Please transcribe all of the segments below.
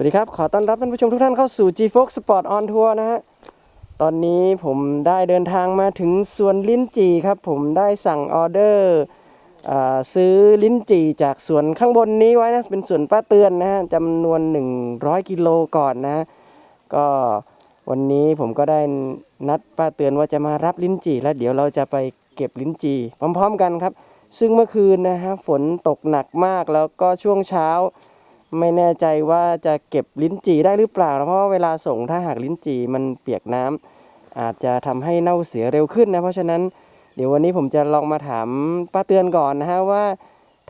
วัสดีครับ ขอต้อนรับท่านผู้ชมทุกท่านเข้าสู่ G Fox Sport on Tour นะฮะ ตอนนี้ผมได้เดินทางมาถึงสวนลิ้นจี่ครับ ผมได้สั่งออเดอร์ซื้อลิ้นจี่จากสวนข้างบนนี้ไว้นะ เป็นสวนป้าเตือนนะฮะจำนวน 100 กิโลก่อนนะ ก็วันนี้ผมก็ได้นัดป้าเตือนว่าจะมารับลิ้นจี่ แล้วเดี๋ยวเราจะไปเก็บลิ้นจี่พร้อม ๆ กันครับ ซึ่งเมื่อคืนนะฮะฝนตกหนักมากแล้วก็ช่วงเช้า ไม่แน่ใจว่าจะเก็บลิ้นจี่ได้หรือเปล่านะเพราะว่าเวลาส่งถ้าหากลิ้นจี่มันเปียกน้ำอาจจะทำให้เน่าเสียเร็วขึ้นนะเพราะฉะนั้นเดี๋ยววันนี้ผมจะลองมาถามป้าเตือนก่อนนะฮะว่า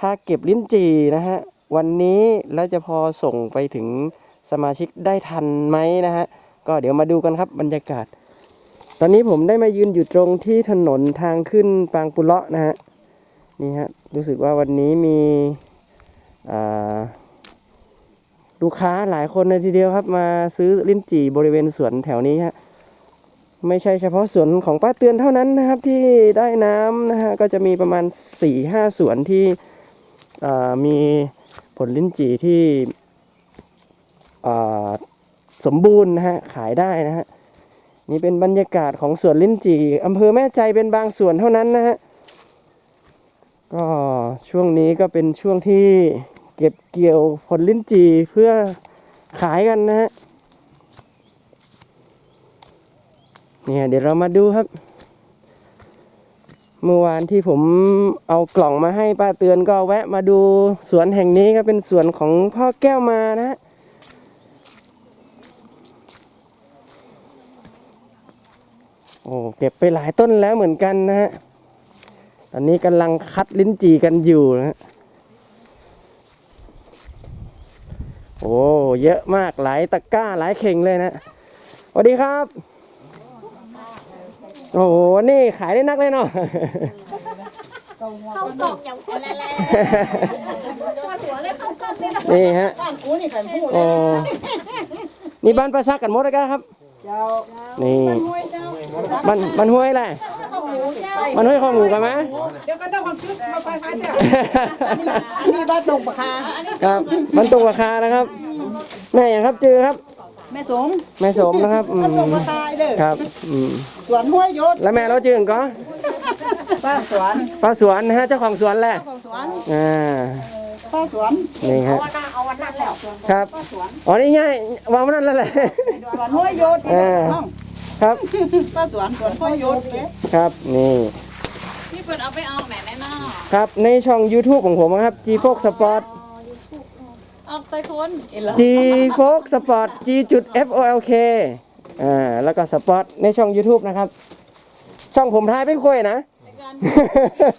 ถ้าเก็บลิ้นจี่นะฮะวันนี้แล้วจะพอส่งไปถึงสมาชิกได้ทันไหมนะฮะก็เดี๋ยวมาดูกันครับบรรยากาศ ตอนนี้ผมได้มายืนอยู่ตรงที่ถนนทางขึ้นปางปุเลาะนะฮะนี่ฮะรู้สึกว่าวันนี้มีอ่า ลูกค้าหลายคนเลยทีเดียวครับ มาซื้อลิ้นจี่บริเวณสวนแถวนี้ฮะไม่ใช่เฉพาะสวนของป้าเตือนเท่านั้นนะครับที่ได้น้ำนะฮะก็จะมีประมาณ4ี่ห้าสวนที่มีผลลิ้นจี่ที่สมบูรณ์นะฮะขายได้นะฮะนี่เป็นบรรยากาศของสวนลิ้นจี่อำเภอแม่ใจเป็นบางส่วนเท่านั้นนะฮะก็ช่วงนี้ก็เป็นช่วงที่ เก็บเกี่ยวผลลิ้นจี่เพื่อขายกันนะฮะเนี่ยเดี๋ยวเรามาดูครับ เมื่อวานที่ผมเอากล่องมาให้ป้าเตือนก็แวะมาดูสวนแห่งนี้ก็เป็นสวนของพ่อแก้วมานะฮะโอ้เก็บไปหลายต้นแล้วเหมือนกันนะฮะ ตอนนี้กำลังคัดลิ้นจี่กันอยู่นะฮะ โอ้เยอะมากหลายตะกร้าหลายเข่งเลยนะสวัสดีครับ โอ้โหนี่ขายได้นักเลยเนาะเข้าตอกอย่างคนละแหละตัวหัวเลยเข้าตอกเลยนะนี่ฮะบ้านกูนี่ขันพูดนี่บ้านประซักกันหมดเลยครับเจ้านี่ห้วยเจ้าบ้านบ้านห้วยแหละ บ้านห้วยข้อหมูกันไหมเดี๋ยวก็ต้องความคิดมาไปไปเจ้าอันนี้บ้านตรงปะคาครับ มันตรงราคานะครับ แม่อย่างครับจือครับ แม่สมแม่สมนะครับอืบ้านตรงมปะคาเด้อครับอืมสวนห้วยยศแล้วแม่เราจือก็ป้าสวนป้าสวนนะฮะเจ้าของสวนแหละของสวนอ่าป้าสวนนี่ฮะวันนั้นเอาวันนั้นแล้วครับอ๋อนี่ง่ายวางไว้นั่นแล้วแหละสวนห้วยยศน้อง ครับ ป้าสวนสวนห้วยยศเนี่ยครับ นี่ พี่เปิดเอาไปออกไหนแน่นอครับ ในช่อง YouTube ของผมนะครับ G Fox Sport ออกไปคนเอ็นเหรอ G Fox Sport G จุด F O L K อ่า แล้วก็ Sport ในช่อง YouTube นะครับ ช่องผมท้ายไม่ค่อยนะกัน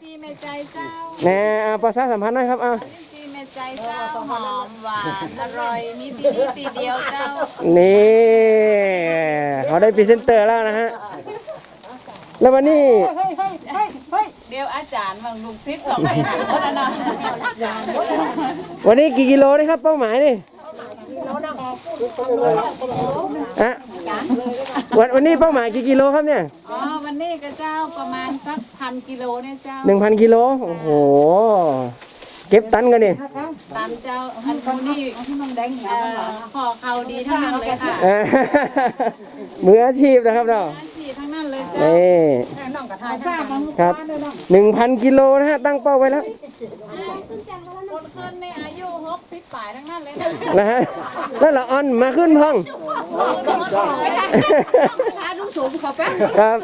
จีเมใจเจ้าแน่อ่าประชาสัมพันธ์หน่อยครับอ่าจีเม ใจเจ้าหอมหวานอร่อยมีปีนี้ปีเดียวเจ้านี่เขาได้พรีเซนเตอร์แล้วนะฮะ แล้ววันนี้เดี๋ยวอาจารย์บางลูกศิษย์ของแม่หนูคนนั้นวันนี้กี่กิโลนี่ครับเป้าหมายนี่อะวันวันนี้เป้าหมายกี่กิโลครับเนี่ยอ๋อวันนี้ก็เจ้าประมาณสักพันกิโลเนี่ยเจ้าหนึ่งพันกิโลโอ้โห เก็บตันกันนี่ตามเจ้าอันคนนี้ที่มันแดงเอ่อขอเขาดีทั้งนั้นเลยค่ะอ่ามืออาชีพนะครับเนาะอาชีพทั้งนั้นเลยเจ้านี่น้องกระทายทราบมั้งครับหนึ่งพันกิโลนะฮะตั้งเป้าไว้แล้วคนขึ้นในอายุหกสิบปลายทั้งนั้นเลยนะนะฮะแล้วละออนมาขึ้นห้องพาลูกสูงเขาไปครับ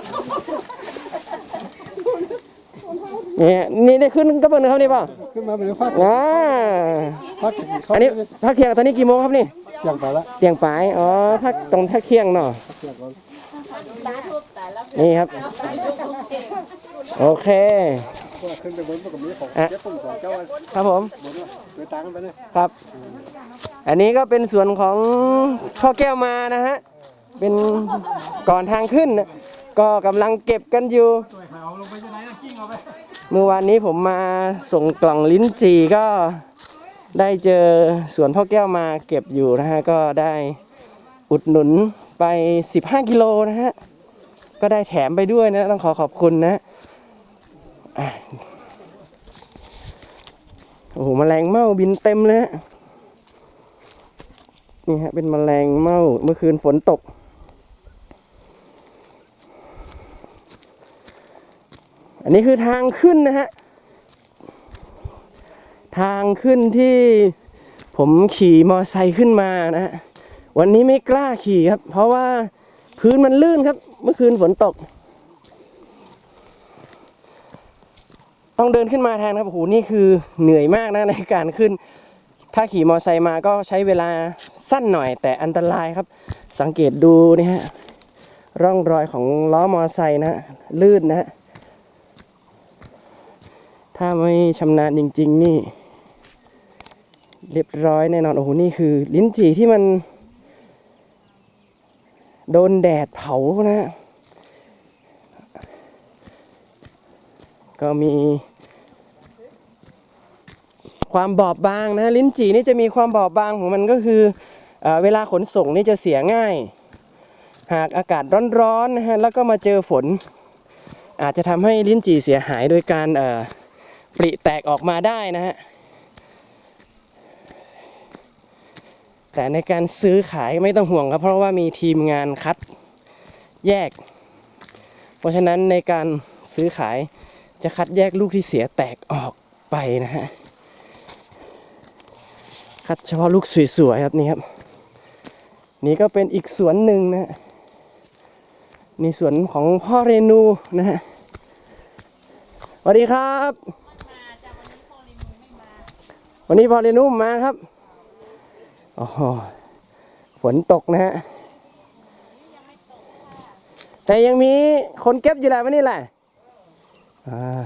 เนี่ยนี่ได้ขึ้นกระเบื้องนะครับนี่ป่ะขึ้นมาเป็นพักอ่าพักเขาอันนี้พักเที่ยงตอนนี้กี่โมงครับนี่เกี่ยงไปละเที่ยงปลายอ๋อพักตรงทักเที่ยงเนาะนี่ครับ โอเคก็ขึ้นไปบนกับนี้ของอะเจ้าปุ่มของเจ้าวันครับผมบนว่าไปตังไปเลยครับ อันนี้ก็เป็นส่วนของพ่อแก้วมานะฮะเป็นก่อนทางขึ้นนะก็กำลังเก็บกันอยู่ เมื่อวานนี้ผมมาส่งกล่องลิ้นจี่ก็ได้เจอสวนพ่อแก้วมาเก็บอยู่นะฮะก็ได้อุดหนุนไป 15 กิโลนะฮะก็ได้แถมไปด้วยนะต้องขอขอบคุณนะโอ้โหแมลงเม่าบินเต็มเลยนี่ฮะเป็นแมลงเม่าเมื่อคืนฝนตก อันนี้คือทางขึ้นนะฮะ ทางขึ้นที่ผมขี่มอไซค์ขึ้นมานะฮะ วันนี้ไม่กล้าขี่ครับ เพราะว่าพื้นมันลื่นครับ เมื่อคืนฝนตก ต้องเดินขึ้นมาแทนครับโอ้โหนี่คือเหนื่อยมากนะในการขึ้น ถ้าขี่มอไซค์มาก็ใช้เวลาสั้นหน่อย แต่อันตรายครับ สังเกตดูนี่ฮะร่องรอยของล้อมอไซค์นะฮะลื่นนะฮะ ถ้าไม่ชำนาญจริง ๆ นี่ เรียบร้อยแน่นอน โอ้โห นี่คือ ลิ้นจี่ที่มัน โดนแดดเผานะฮะก็มี ความบอบบางนะ ลิ้นจี่นี่จะมีความบอบบางของมันก็คือเออเวลาขนส่งนี่จะเสียง่าย หากอากาศร้อนๆนะฮะแล้วก็มาเจอฝน อาจจะทำให้ลิ้นจี่เสียหายโดยการเอ่อ ปริแตกออกมาได้นะฮะ แต่ในการซื้อขายไม่ต้องห่วงครับ เพราะว่ามีทีมงานคัดแยก เพราะฉะนั้นในการซื้อขายจะคัดแยกลูกที่เสียแตกออกไปนะฮะ คัดเฉพาะลูกสวยๆครับนี่ครับ นี่ก็เป็นอีกสวนหนึ่งนะฮะนี่สวนของพ่อเรนูนะฮะสวัสดีครับ วันนี้พอเรนูมาครับโอ้โหฝนตกนะฮะแต่ยังมีคนเก็บอยู่แหละวันนี้แหละอ่า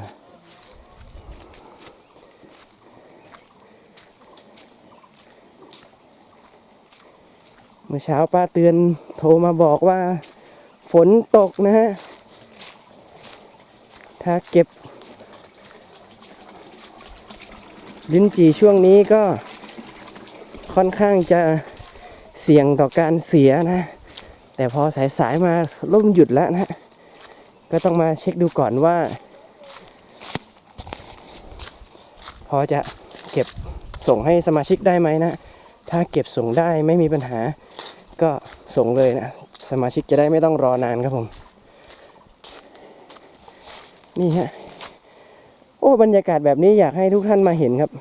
เมื่อเช้าป้าเตือนโทรมาบอกว่า ฝนตกนะฮะ ถ้าเก็บ ลิ้นจี่ช่วงนี้ก็ค่อนข้างจะเสี่ยงต่อการเสียนะ แต่พอสายๆมาล่มหยุดแล้วนะฮะก็ต้องมาเช็คดูก่อนว่า พอจะเก็บส่งให้สมาชิกได้ไหมนะ ถ้าเก็บส่งได้ไม่มีปัญหา ก็ส่งเลยนะ สมาชิกจะได้ไม่ต้องรอนานครับผม นี่ฮะ โอ้บรรยากาศแบบนี้อยากให้ทุกท่านมาเห็นครับ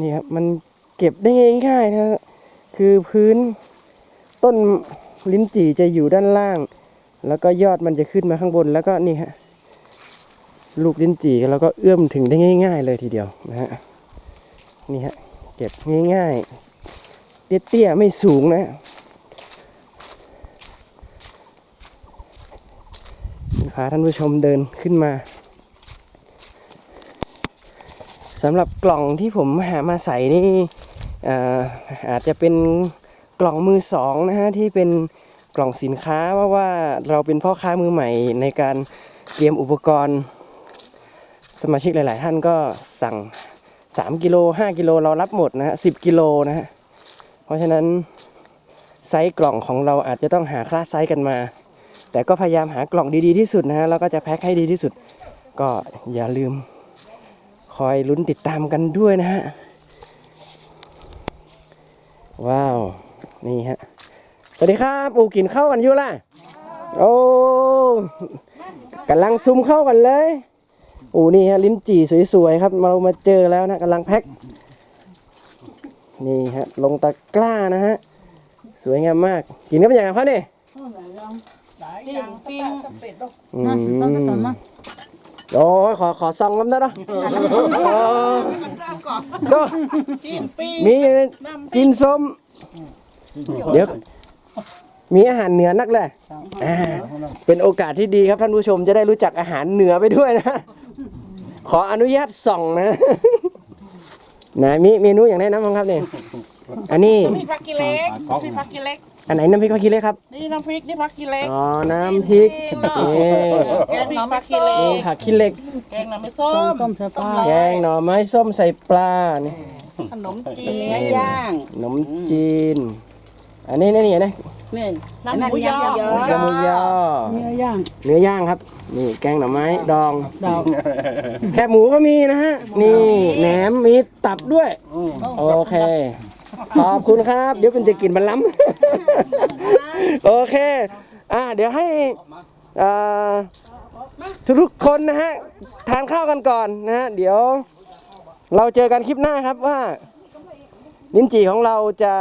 นี่ครับ มันเก็บได้ง่ายๆนะฮะคือพื้นต้นลิ้นจี่จะอยู่ด้านล่าง แล้วก็ยอดมันจะขึ้นมาข้างบนแล้วก็นี่ฮะลูกลิ้นจี่แล้วก็เอื้อมถึงได้ง่าย ๆ เลยทีเดียวนะฮะนี่ฮะเก็บง่ายๆเตี้ยๆไม่สูงนะ พาท่านผู้ชมเดินขึ้นมาสำหรับกล่องที่ผมหามาใส่นี่อาอาจจะเป็นกล่องมือสองนะฮะที่เป็นกล่องสินค้าเพราะว่าเราเป็นพ่อค้ามือใหม่ในการเตรียมอุปกรณ์ สมาชิกหลาย ๆ ท่านก็สั่ง 3กิโล5กิโลเรารับหมดนะฮะ10กิโลนะฮะเพราะฉะนั้นไซส์กล่องของเราอาจจะต้องหาคลาสไซส์กันมา แต่ก็พยายามหากล่องดีๆที่สุดนะฮะแล้วก็จะแพ็คให้ดีที่สุด ก็อย่าลืมคอยลุ้นติดตามกันด้วยนะฮะ ว้าว นี่ฮะ สวัสดีครับปูกินข้าวกันอยู่ล่ะ โอ้กำลังซุ่มเข้ากันเลยอ้นี่ฮะลิ้นจี่สวยๆครับเรามาเจอแล้วนะกำลังแพ็คนี่ฮะลงตะกร้านะฮะ สวยงามมาก กินกันเป็นอย่างไรครับเนี่ย ปิ้งปิ้งอืมโอ้ยขอขอซองน้ำได้เนาะโอ้ดูจิ้นปิ้งมีกินส้ม เดี๋ยว มีอาหารเหนือนักแหละอ่าเป็นโอกาสที่ดีครับท่านผู้ชมจะได้รู้จักอาหารเหนือไปด้วยนะ ขออนุญาตส่องนะนะมีเมนูอย่างแนะนำบ้างครับเนี่ยอันนี้มีผักกิเล็กมีผักกิเล็ก อันไหนน้ำพริกข้าวขี้เหล็กครับ นี่น้ำพริกนี่ผักกิเล็กอ๋อ น้ำพริกนี่แกงน้ำผักกิเล็นี่กผักขี้เหล็ก แกงน้ำไม่ส้มต้มเสื้อผ้าแกงหน่อไม้ส้มใส่ปลานี่ขนมจีนเนื้อย่างขนมจีน อันนี้นี่นี่นะนี่น้ำหมูยอหมูยอหมูยอเนื้อย่างเนื้อย่างครับ นี่แกงหน่อไม้ดองดาวแคบหมูก็มีนะฮะ นี่แหนมมีตับด้วย โอเค ขอบคุณครับ เดี๋ยวเป็นจะกินมันล้ำ โอเค อ่า เดี๋ยวให้อ่าทุกๆคนนะฮะ ทานข้าวกันก่อนนะฮะ เดี๋ยวเราเจอกันคลิปหน้าครับว่าลิ้นจี่ของเราจะ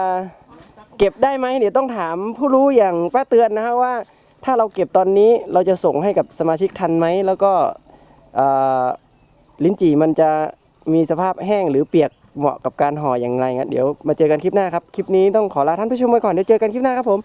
เก็บได้ไหมเดี๋ยวต้องถามผู้รู้อย่างป้าเตือนนะฮะว่า ถ้าเราเก็บตอนนี้เราจะส่งให้กับสมาชิกทันไหมแล้วก็อ่าลิ้นจี่มันจะมีสภาพแห้งหรือเปียก เหมาะกับการห่ออย่างไรงั้นเดี๋ยวมาเจอกันคลิปหน้าครับ คลิปนี้ต้องขอลาท่านผู้ชมไปก่อนเดี๋ยวเจอกันคลิปหน้าครับผม